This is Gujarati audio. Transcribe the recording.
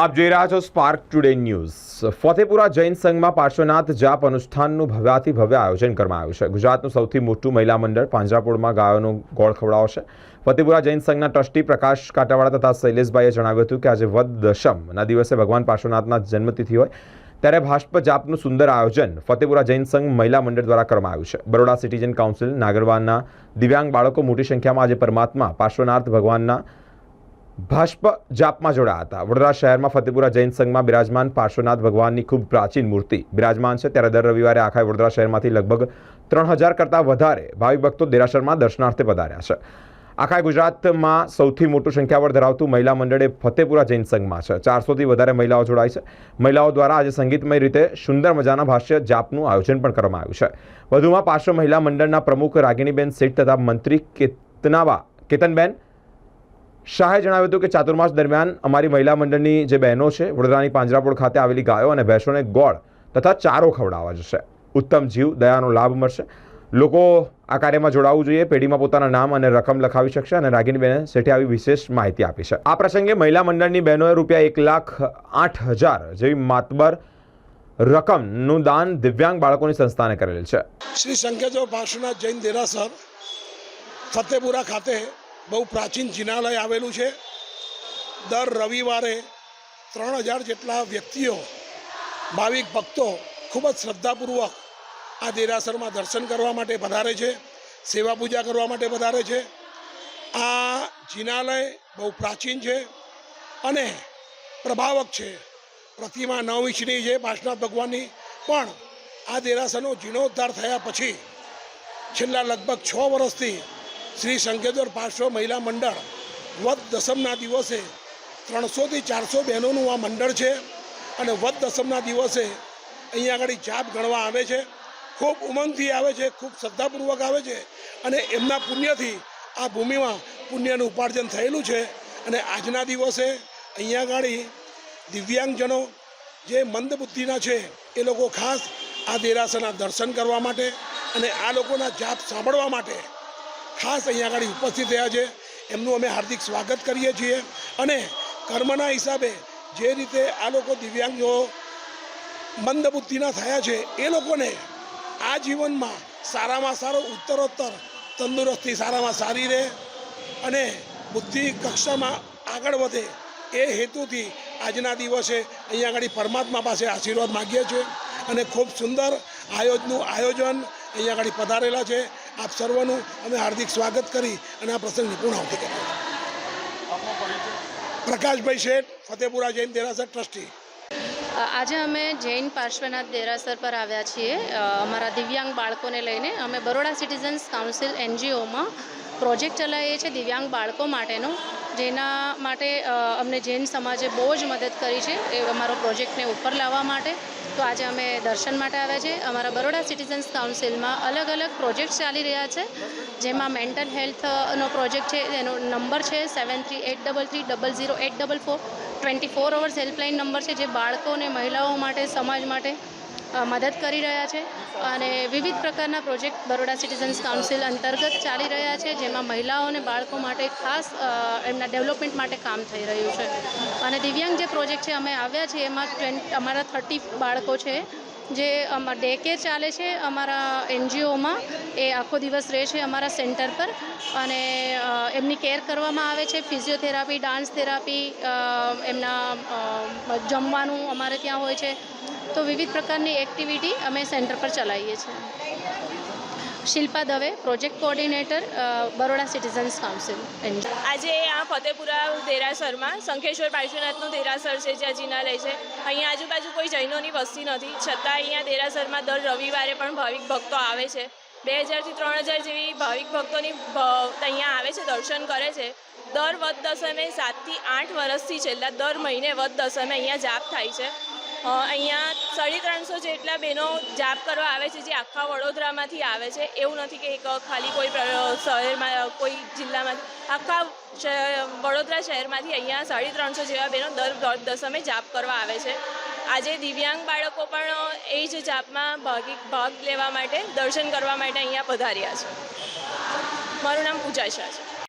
આપ જોઈ રહ્યા છો spark today news Fatepura Jain સંઘમાં Parshwanath જાપ અનુષ્ઠાનનું ભવ્યાથી ભવ્ય આયોજન કરવામાં આવ્યું છે. ગુજરાતનું સૌથી મોટું મહિલા મંડળ પાંજરાપોળમાં ગાયોનું ગોળ ખવડાવશે ફતેપુરા જૈન સંઘના ટ્રસ્ટી પ્રકાશ કાંટાવાળા તથા શૈલેષભાઈએ જણાવ્યું હતું કે આજે વદ દશમના દિવસે ભગવાન પાર્શ્વનાથના જન્મતિથિ હોય ત્યારે ભાષ્પ જાપનું સુંદર આયોજન ફતેપુરા જૈન સંઘ મહિલા મંડળ દ્વારા કરવામાં આવ્યું છે. બરોડા સિટીઝન કાઉન્સિલ, નાગરવાના દિવ્યાંગ બાળકો મોટી સંખ્યામાં આજે પરમાત્મા પાર્શ્વનાથ ભગવાનના ભાષ્પ જાપમાં જોડાયા હતા. વડોદરા શહેરમાં ફતેપુરા જૈન સંઘમાં બિરાજમાન પાર્શ્વનાથ ભગવાનની ખૂબ પ્રાચીન મૂર્તિ બિરાજમાન છે. ત્યારે દર રવિવારે આખા વડોદરા શહેરમાંથી લગભગ ત્રણ હજાર કરતાં વધારે ભાવિક ભક્તો દેરાસરમાં દર્શનાર્થે પધાર્યા છે. આખા ગુજરાતમાં સૌથી મોટું સંખ્યાબળ ધરાવતું મહિલા મંડળ ફતેપુરા જૈન સંઘમાં છે. ચારસોથી વધારે મહિલાઓ જોડાઈ છે. મહિલાઓ દ્વારા આજે સંગીતમય રીતે સુંદર મજાના ભાષ્ય જાપનું આયોજન પણ કરવામાં આવ્યું છે. વધુમાં પાર્શ્વ મહિલા મંડળના પ્રમુખ રાગિણીબેન શેઠ તથા મંત્રી કેતનાવા કેતનબેન શાહે જણાવ્યું હતું કે ચાતુર્માસ દરમિયાન અમારી મહિલા મંડળની જે બહેનો છે, વડોદરાની પાંજરાપોળ ખાતે આવેલી ગાયો અને ભેંસોને ગોળ તથા ચારો ખવડાવવા જશે. ઉત્તમ જીવ, દયાનો લાભ મળશે. લોકો આ કાર્યમાં જોડાવવું જોઈએ, પેઢીમાં પોતાના નામ અને રકમ લખાવી શકશે અને રાગીનીબેને શેઠે આવી વિશેષ માહિતી આપી છે. આ પ્રસંગે મહિલા મંડળની બહેનોએ રૂપિયા એક લાખ આઠ હજાર જેવી માતબર રકમનું દાન દિવ્યાંગ બાળકોની સંસ્થાને કરેલ છે. શ્રી શંકેશ્વર પાર્શ્વનાથ જૈન દેરાસર, ફતેપુરા ખાતે બહુ પ્રાચીન જિનાલય આવેલું છે. દર રવિવારે ત્રણ હજાર જેટલા વ્યક્તિઓ, ભાવિક ભક્તો ખૂબ જ શ્રદ્ધાપૂર્વક આ દેરાસરમાં દર્શન કરવા માટે પધારે છે, સેવા પૂજા કરવા માટે પધારે છે. આ જિનાલય બહુ પ્રાચીન છે અને પ્રભાવક છે. પ્રતિમા નવ ઇંચની છે પાર્શનાથ ભગવાનની, પણ આ દેરાસરનો જીર્ણોદ્ધાર થયા પછી છેલ્લા લગભગ છ વર્ષથી શ્રી શંકેશ્વર પાર્શ્વ મહિલા મંડળ વધ દસમના દિવસે ત્રણસોથી ચારસો બહેનોનું આ મંડળ છે અને વધ દસમના દિવસે અહીંયા આગળ જાપ ગણવા આવે છે. ખૂબ ઉમંગથી આવે છે, ખૂબ શ્રદ્ધાપૂર્વક આવે છે અને એમના પુણ્યથી આ ભૂમિમાં પુણ્યનું ઉપાર્જન થયેલું છે અને આજના દિવસે અહીંયા આગળ દિવ્યાંગજનો જે મંદ બુદ્ધિના છે એ લોકો ખાસ આ દેરાસરના દર્શન કરવા માટે અને આ લોકોના જાપ સાંભળવા માટે ખાસ અહીંયા આગળ ઉપસ્થિત થયા છે. એમનું અમે હાર્દિક સ્વાગત કરીએ છીએ અને કર્મના હિસાબે જે રીતે આ લોકો દિવ્યાંગો મંદબુદ્ધિના થયા છે, એ લોકોને આ જીવનમાં સારામાં સારો ઉત્તરોત્તર તંદુરસ્તી સારામાં સારી રહે અને બુદ્ધિ કક્ષામાં આગળ વધે એ હેતુથી આજના દિવસે અહીંયા આગળ પરમાત્મા પાસે આશીર્વાદ માગીએ છીએ અને ખૂબ સુંદર આયોજનું આયોજન અહીંયા આગળ પધારેલા છે. આપ સર્વનું અમે હાર્દિક સ્વાગત કરી અને આ પ્રસંગની પૂર્ણાવતી કરીએ. પ્રકાશભાઈ શેઠ, ફતેપુરા જૈન દેરાસર ટ્રસ્ટી. આજે અમે જૈન પાર્શ્વનાથ દેરાસર પર આવ્યા છીએ. અમારા દિવ્યાંગ બાળકોને લઈને અમે બરોડા સિટીઝન્સ કાઉન્સિલ એનજીઓમાં પ્રોજેક્ટ ચલાવીએ છીએ દિવ્યાંગ બાળકો માટેનો, જેના માટે અમને જૈન સમાજે બહુ જ મદદ કરી છે એ અમારો પ્રોજેક્ટને ઉપર લાવવા માટે. તો આજે અમે દર્શન માટે આવ્યા છે અમારા બરોડા સિટીઝન્સ કાઉન્સિલમાં અલગ અલગ પ્રોજેક્ટ ચાલી રહ્યા છે. જેમાં મેન્ટલ હેલ્થનો પ્રોજેક્ટ છે, એનો નંબર છે seven three eight double three double zero eight double four twenty four hours helpline number છે જે બાળકો અને મહિલાઓ માટે, સમાજ માટે મદદ કરી રહ્યા છે અને વિવિધ પ્રકારના પ્રોજેક્ટ બરોડા સિટીઝન્સ કાઉન્સિલ અંતર્ગત ચાલી રહ્યા છે, જેમાં મહિલાઓ અને બાળકો માટે ખાસ એમના ડેવલપમેન્ટ માટે કામ થઈ રહ્યું છે. અને દિવ્યાંગ જે પ્રોજેક્ટ છે, અમે આવ્યા છીએ, એમાં ટ્વેન્ટ અમારા થર્ટી બાળકો છે, જે અમારા ડે કેર ચાલે છે, અમારા એનજીઓમાં એ આખો દિવસ રહે છે અમારા સેન્ટર પર. અને એમની કેર કરવામાં આવે છે, ફિઝિયોથેરાપી, ડાન્સ થેરાપી એમના જમવાનું અમારે ત્યાં હોય છે. તો વિવિધ પ્રકારની એક્ટિવિટી અમે સેન્ટર પર ચલાવીએ છીએ. Shilpa Dave, project coordinator Baroda citizens council આજે આ ફતેપુરા દેરાસરમાં શંખેશ્વર પાર્શ્વનાથનું દેરાસર છે, જ્યાં જિનાલય છે. અહીંયા આજુબાજુ કોઈ જૈનોની વસ્તી નથી. છતાં અહીંયા દેરાસરમાં દર રવિવારે પણ ભાવિક ભક્તો આવે છે. બે હજારથી ત્રણ હજાર જેવી ભાવિક ભક્તોની અહીંયા આવે છે, દર્શન કરે છે. દર વધ દસમે સાતથી આઠ વર્ષથી છેલ્લા દર મહિને વધ દસમે અહીંયા જાપ થાય છે. અહીંયા સાડી ત્રણસો જેટલા બહેનો જાપ કરવા આવે છે, જે આખા વડોદરામાંથી આવે છે. એવું નથી કે એક ખાલી કોઈ શહેરમાં, કોઈ જિલ્લામાંથી. આખા વડોદરા શહેરમાંથી અહીંયા સાડી ત્રણસો જેવા બહેનો દર દસમે જાપ કરવા આવે છે. આજે દિવ્યાંગ બાળકો પણ એ જ જાપમાં ભાગી, ભાગ લેવા માટે, દર્શન કરવા માટે અહીંયા પધાર્યા છે. મારું નામ પૂજા શાહ છે.